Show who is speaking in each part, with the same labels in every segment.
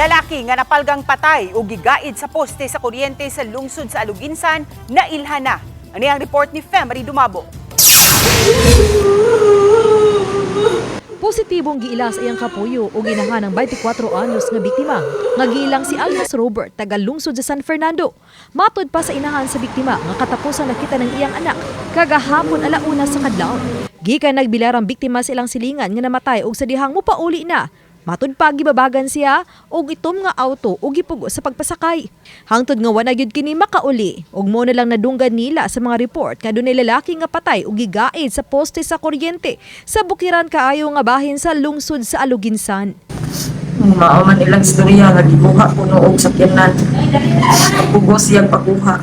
Speaker 1: Lalaki nga napalgang patay o gigaid sa poste sa kuryente sa lungsod sa Aluginsan na ilhana. Ani ang report ni Femery Dumabo.
Speaker 2: Positibong giilas ayang kapuyo o ginahan ng 24 anyos nga biktima. Nga gilang si Almas Robert, taga lungsod sa San Fernando. Matod pa sa inahan sa biktima nga katapusan nakita ng iyang anak kagahapon alauna sa kadlaw. Gikan nagbilarang biktima sa ilang silingan nga namatay og sa dihang mupauli na. Matod pa gibabagan siya og itom nga auto og gipugo sa pagpasakay. Hangtod nga wala gyud kini makauli ug mo na lang nadunggan nila sa mga report nga dunay lalaki nga patay og gigaid sa poste sa kuryente sa bukiran kaayo nga bahin sa lungsod sa Aluginsan.
Speaker 3: Mao man ilang istorya nga gibuha ko noong sakyanan. Pagpugos siyang pakuha.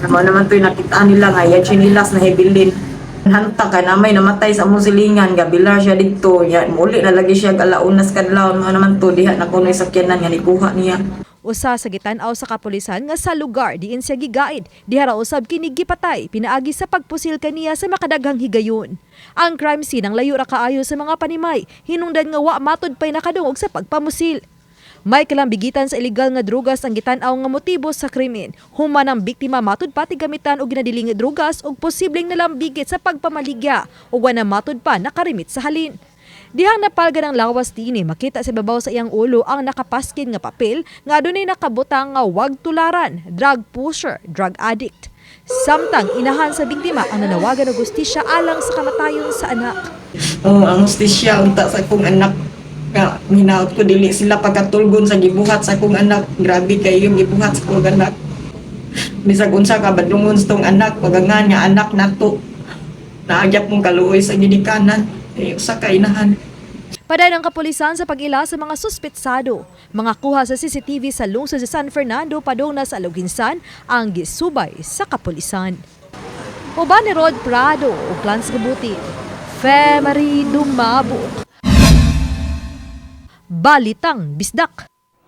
Speaker 3: Naman naman to'y nakita nila nga yan chinilas na hebilin. Hanta ka na may namatay sa musilingan gabilar siya dito. Yan, muli na lagi siya galaunas kadlaw. Mga naman to diha na kuno'y sakyanan nga nikuha niya.
Speaker 2: Usa sa gitanaw sa kapulisan nga sa lugar diin siya gigaid dihara usab kini gipatay pinaagi sa pagpusil kaniya sa makadaghang higayon. Ang crime scene ang layo ra kaayo sa mga panimay hinungdan nga wa matod pay nakadungog sa pagpamusil. May kalambigitan sa illegal nga drugas ang gitanaw nga motibo sa krimen. Human ang biktima matud pati gamitan og ginadiling nga drugas ug posibleng nalambigit sa pagpamaligya ug wala matod pa nakarimit sa halin. Dihang napalga ng lawas tini, makita sa babaw sa iyang ulo ang nakapaskin nga papel nga adunay nakabutang nga wag tularan, drug pusher, drug addict. Samtang inahan sa biktima ang nanawagan og gustisya alang sa kamatayon sa anak.
Speaker 3: Oo, ang hostisya unta sa akong anak nga minaot ko dili sila pagkatulgon sa gibuhat sa akong anak. Grabe kayo gibuhat sa akong anak. Bisag unsa ka badungon sa tong anak, pagangan nga anak nato. Naagyap mong kaluoy sa ginikanan. Eh, usa ka inahan.
Speaker 2: Paday ng kapulisan sa pag-ila sa mga suspetsado. Mga kuha sa CCTV sa lungsod sa San Fernando padong sa Aluginsan ang gisubay sa kapulisan. Uban ni Rod Prado o Clans Gabuti. Femery Dumabo. Balitang Bisdak.